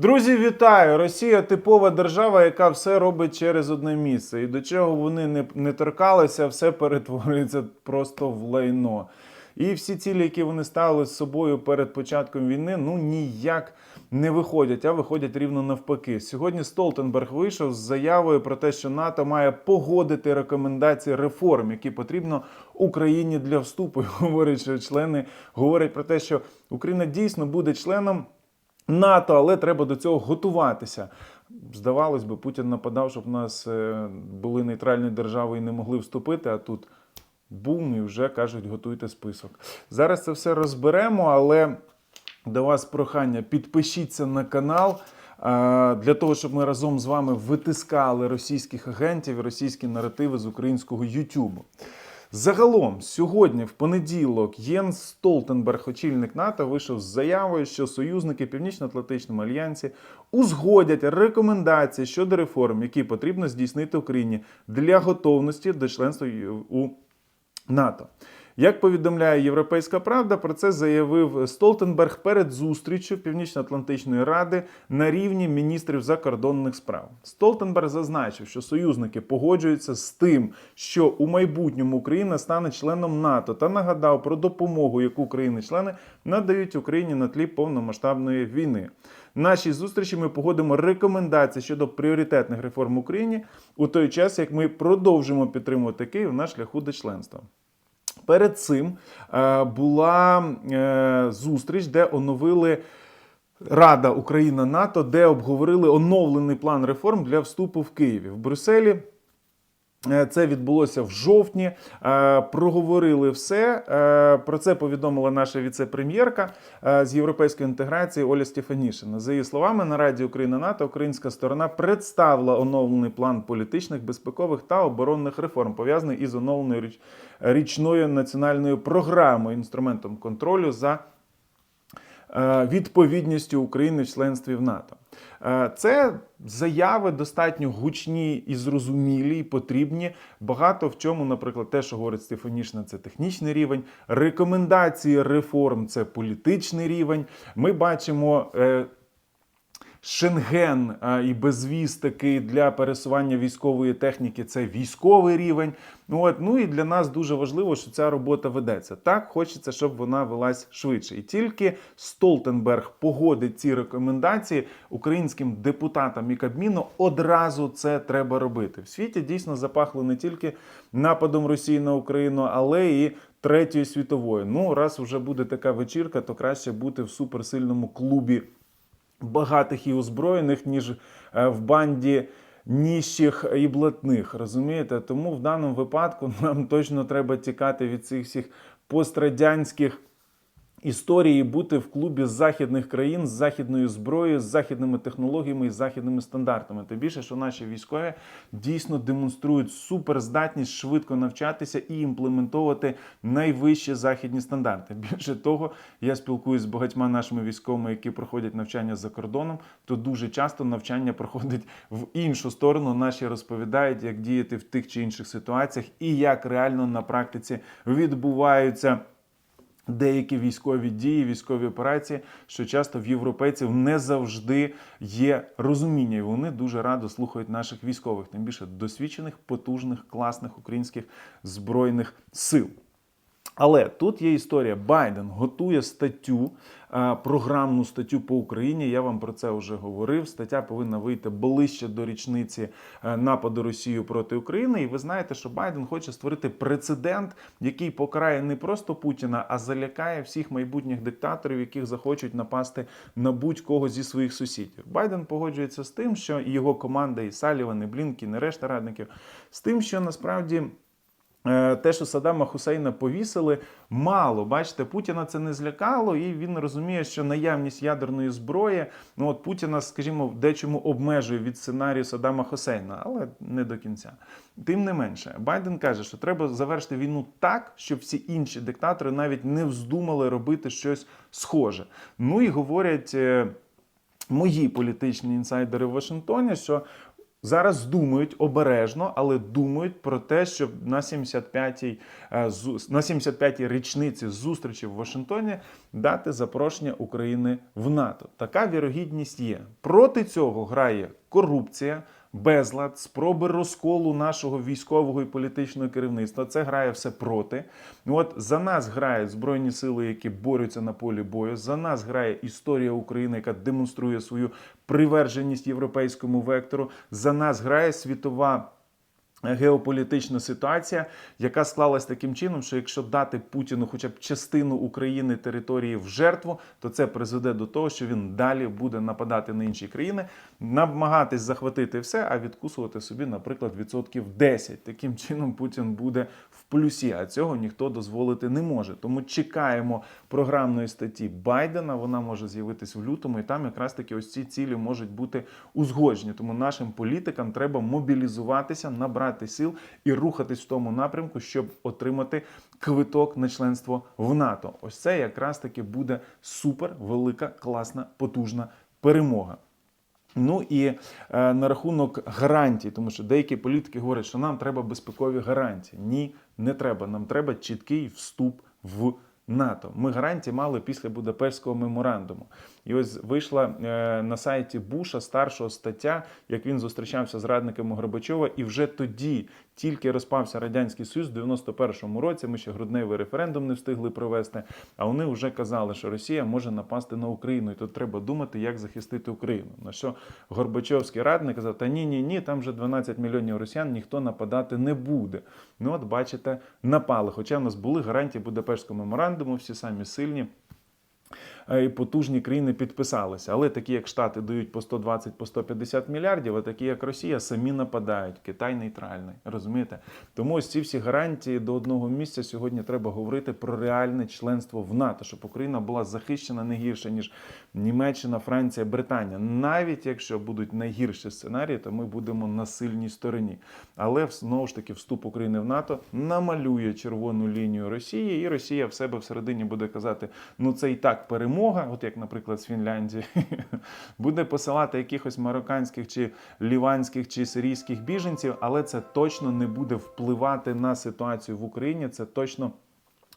Друзі, вітаю! Росія типова держава, яка все робить через одне місце. І до чого вони не, не торкалися, все перетворюється просто в лайно. І всі цілі, які вони ставили з собою перед початком війни, ну ніяк не виходять, а виходять рівно навпаки. Сьогодні Столтенберг вийшов з заявою про те, що НАТО має погодити рекомендації реформ, які потрібно Україні для вступу. Говорять, що члени говорять про те, що Україна дійсно буде членом. НАТО, але треба до цього готуватися. Здавалось би, Путін нападав, щоб в нас е, були нейтральні держави і не могли вступити. А тут бум, і вже кажуть, готуйте список. Зараз це все розберемо, але до вас прохання: підпишіться на канал. Для того, щоб ми разом з вами витискали російських агентів і російські наративи з українського Ютубу. Загалом, сьогодні, в понеділок, Єнс Столтенберг, очільник НАТО, вийшов з заявою, що союзники Північно-Атлантичному альянсі узгодять рекомендації щодо реформ, які потрібно здійснити Україні для готовності до членства у НАТО. Як повідомляє Європейська Правда, про це заявив Столтенберг перед зустрічю Північно-Атлантичної ради на рівні міністрів закордонних справ. Столтенберг зазначив, що союзники погоджуються з тим, що у майбутньому Україна стане членом НАТО, та нагадав про допомогу, яку країни-члени надають Україні на тлі повномасштабної війни. Нашій зустрічі ми погодимо рекомендації щодо пріоритетних реформ в Україні у той час, як ми продовжимо підтримувати Київ на шляху до членства. Перед цим е, була е, зустріч, де оновили Рада Україна НАТО, де обговорили оновлений план реформ для вступу в Києві в Брюсселі. Е, Це відбулося в жовтні. Е, Проговорили все. Е, Про це повідомила наша віце-прем'єрка з європейської інтеграції Оля Стефанішина. За її словами, на Раді Україна НАТО українська сторона представила оновлений план політичних, безпекових та оборонних реформ, пов'язаний із оновленою річ- річною національною програмою, інструментом контролю за відповідністю України в членстві в НАТО. Е, Це заяви достатньо гучні і зрозумілі, і потрібні. Багато в чому, наприклад, те, що говорить Стефанішна, це технічний рівень. Рекомендації реформ це політичний рівень. Ми бачимо. Е, Шенген і безвіз такий для пересування військової техніки це військовий рівень. Ну, от, ну і для нас дуже важливо, що ця робота ведеться. Так хочеться, щоб вона велась швидше. І тільки Столтенберг погодить ці рекомендації українським депутатам і Кабміну. Одразу це треба робити. В світі дійсно запахло не тільки нападом Росії на Україну, але і третьою світовою. Ну, раз вже буде така вечірка, то краще бути в суперсильному клубі багатих і озброєних, ніж е, в банді ніщих і блатних. Розумієте? Тому в даному випадку нам точно треба тікати від цих всіх пострадянських. Історії бути в клубі західних країн з західною зброєю, з західними технологіями і західними стандартами. Тим більше, що наші військові дійсно демонструють суперздатність швидко навчатися і імплементовувати найвищі західні стандарти. Більше того, я спілкуюся з багатьма нашими військовими, які проходять навчання за кордоном. То дуже часто навчання проходить в іншу сторону. Наші розповідають, як діяти в тих чи інших ситуаціях і як реально на практиці відбуваються. Деякі військові дії, військові операції, що часто в європейців не завжди є розуміння, і вони дуже радо слухають наших військових, тим більше досвідчених, потужних, класних українських збройних сил. Але тут є історія. Байден готує статтю, е, програмну статтю по Україні. Я вам про це вже говорив. Стаття повинна вийти ближче до річниці е, нападу Росії проти України. І ви знаєте, що Байден хоче створити прецедент, який покарає не просто Путіна, а залякає всіх майбутніх диктаторів, яких захочуть напасти на будь-кого зі своїх сусідів. Байден погоджується з тим, що його команда, і Саліван, і Блінкін, і решта радників, з тим, що насправді. Е, Те, що Саддама Хусейна повісили, мало. Бачите, Путіна це не злякало, і він розуміє, що наявність ядерної зброї ну от Путіна, скажімо, в дечому обмежує від сценарію Саддама Хусейна, але не до кінця. Тим не менше, Байден каже, що треба завершити війну так, щоб всі інші диктатори навіть не вздумали робити щось схоже. Ну і говорять. е, Мої політичні інсайдери в Вашингтоні, що Зараз думають обережно, але думають про те, щоб на 75-й е, на 75-й річниці зустрічі в Вашингтоні дати запрошення України в НАТО. Така вірогідність є. Проти цього грає корупція. Безлад, спроби розколу нашого військового і політичного керівництва. Це грає все проти. От за нас грають збройні сили, які борються на полі бою. За нас грає історія України, яка демонструє свою приверженість європейському вектору. За нас грає світова. Геополітична ситуація, яка склалась таким чином, що якщо дати Путіну хоча б частину України території в жертву, то це призведе до того, що він далі буде нападати на інші країни, намагатись захватити все, а відкусувати собі, наприклад, відсотків 10. Таким чином Путін буде в плюсі, а цього ніхто дозволити не може. Тому чекаємо програмної статті Байдена. Вона може з'явитись в лютому, і там якраз таки ось ці цілі можуть бути узгоджені. Тому нашим політикам треба мобілізуватися, набрати сил і рухатись в тому напрямку, щоб отримати квиток на членство в НАТО. Ось це якраз таки буде супер велика, класна, потужна перемога. Ну і е, на рахунок гарантій, тому що деякі політики говорять, що нам треба безпекові гарантії. Ні, не треба. Нам треба чіткий вступ в НАТО. Ми гарантії мали після Будапештського меморандуму. І ось вийшла е, на сайті Буша старшого стаття, як він зустрічався з радниками Горбачова, і вже тоді тільки розпався радянський союз в 91-му році. Ми ще грудневий референдум не встигли провести. А вони вже казали, що Росія може напасти на Україну, і тут треба думати, як захистити Україну. На що Горбачовський радник казав: Та ні, ні, ні, там вже 12 мільйонів росіян, ніхто нападати не буде. Ну от бачите, напали. Хоча в нас були гарантії Будапештського меморандуму, всі самі сильні. Е, І потужні країни підписалися, але такі, як Штати, дають по 120 по 150 мільярдів, а такі, як Росія, самі нападають. Китай нейтральний. Розумієте? Тому ось ці всі гарантії до одного місця сьогодні треба говорити про реальне членство в НАТО, щоб Україна була захищена не гірше ніж Німеччина, Франція, Британія. Навіть якщо будуть найгірші сценарії, то ми будемо на сильній стороні. Але знову ж таки вступ України в НАТО намалює червону лінію Росії, і Росія в себе всередині буде казати: ну це і так перемога, от як, наприклад, з Фінляндії, буде посилати якихось марокканських чи ліванських чи сирійських біженців, але це точно не буде впливати на ситуацію в Україні. Це точно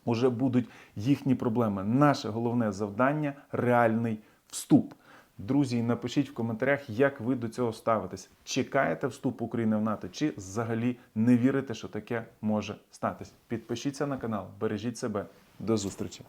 уже будуть їхні проблеми. Наше головне завдання реальний вступ. Друзі, напишіть в коментарях, як ви до цього ставитесь. Чекаєте вступу України в НАТО, чи взагалі не вірите, що таке може статись? Підпишіться на канал, бережіть себе. До зустрічі!